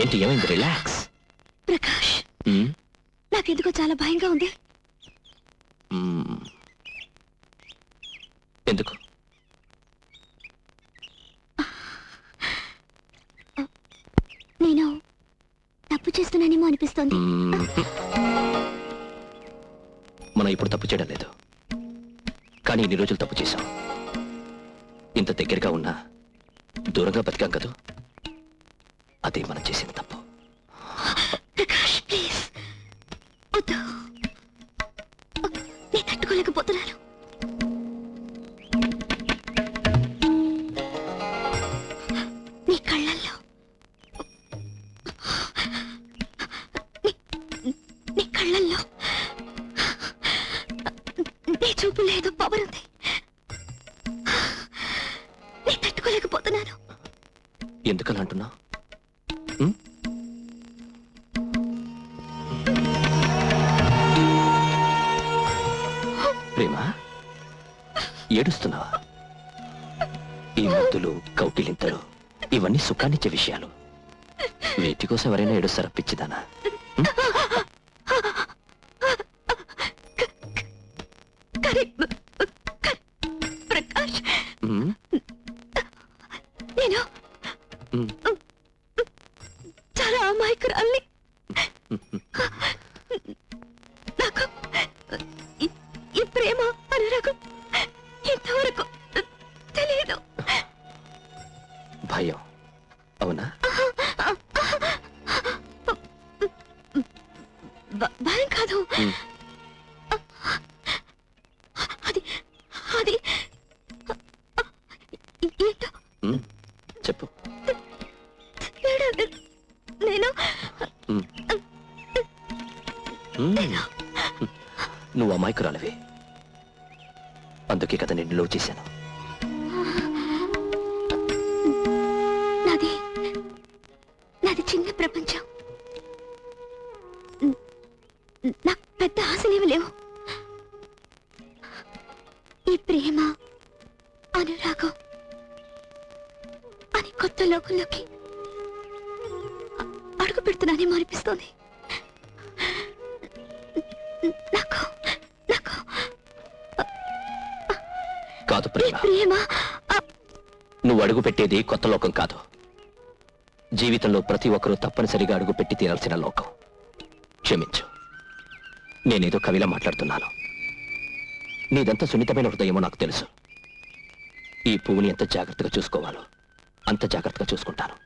ఏంటి ఏమైంది? రిలాక్స్ ప్రకాష్ ఉమ్, నాకెందుకో చాలా భయంగా ఉంది. ఉమ్. ఎందుకు? నేను తప్పు చేస్తున్నానేమో అనిపిస్తోంది. మనం ఇప్పుడు తప్పు చేయడం లేదు. కానీ ఇన్ని రోజులు తప్పు చేశాం. ఇంత దగ్గరగా ఉన్నా దూరంగా బతికాం కదూ? అదే మనం చేసిన తప్పు. ప్రకాష్ ప్లీజ్. వద్దు. నేను తట్టుకోలేకపోతున్నాను. నీ కళ్ళల్లో. నీ- నీ కళ్ళల్లో. నీ చూపు లేదు పవర్ ఉంది. నేను తట్టుకోలేకపోతున్నాను. ఎందుకలా అంటున్నావు ఏడుస్తున్నావా? ఈ ముద్దులు కౌకిలింతలు ఇవన్నీ సుఖాన్నిచ్చే విషయాలు. వీటి కోసం ఎవరైనా ఏడుస్తారా పిచ్చిదానా? కానీ కానీ ప్రకాష్. ఉమ్, నేను ఉమ్, చాలా అమాయకురాల్ని అది అది. ఏంటో? చెప్పు. నేను. నువ్వు అమాయకురాలివి. అందుకే కదా నేను లవ్ చేశాను. నాది నాది చిన్న ప్రపంచం. నాకు పెద్ద ఆశలేవి లేవు. ఈ ప్రేమ అనురాగం అని కొత్త లోకంలోకి అడుగు పెడుతున్నానేమో అనిపిస్తోంది నాకు నాకు. కాదు ప్రేమ. ప్రేమ నువ్వు అడుగు పెట్టేది కొత్త లోకం కాదు. జీవితంలో ప్రతి ఒక్కరూ తప్పనిసరిగా అడుగు పెట్టి తీరాల్సిన లోకం. క్షమించు. నేనేదో కవిలా మాట్లాడుతున్నాను. నీదంత సున్నితమైన హృదయమో నాకు తెలుసు. ఈ పువ్వుని ఎంత జాగ్రత్తగా చూసుకోవాలో అంత జాగ్రత్తగా చూసుకుంటాను.